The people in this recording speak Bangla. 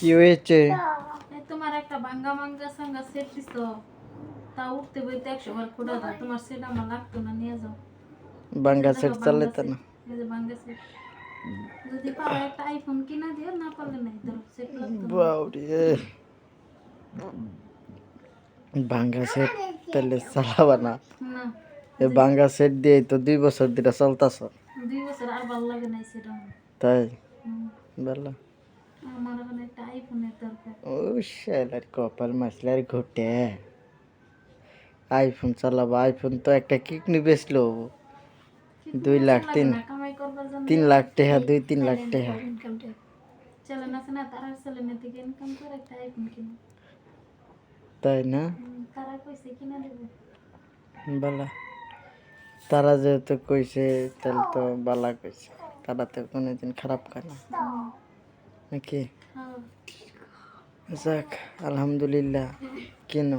কি হয়েছে? তোমার একটা ভাঙ্গা ভাঙ্গা সাঙ্গা সেট দিস তা উঠতে বইতে একশো বার খোটা দাও তোমার সেট আমার লাগতো না নিয়ে যাও। সেট ভাঙ্গা চালে তো না। ভাঙ্গা সেট যদি পারো একটা আইফোন কিনা দিও না পারলে নাই ধরো সেট লাগতো। বাউরে বাঙ্গা সেট তাহলে চালাবা না। এই বাঙ্গা সেট দিয়ে তো দুই বছর দিটা চলতাছ। দুই বছর আর ভালো লাগে নাই সেটা তাই? হুম। আমার ওখানে একটা আইফোনের দরকার। ও শালার কপাল মাসলার ঘটে। আইফোন চালাবো আইফোন তো একটা কিডনি বেচলো। দুই লাখ তিন তিন লাখ টাকা দুই তিন লাখ টাকা। ইনকাম আছে না তারা চ্যালেঞ্জের থেকে ইনকাম করে একটা আইফোন কিনে তাই না? তারা কইছে কিনা দেবো। বালা। তারা যেহেতু কইছে তাহলে তো বালা কইছে। তারা তো কোনোদিন খারাপ করে না। নাকি? হ্যাঁ। যাক আলহামদুলিল্লাহ। কেন?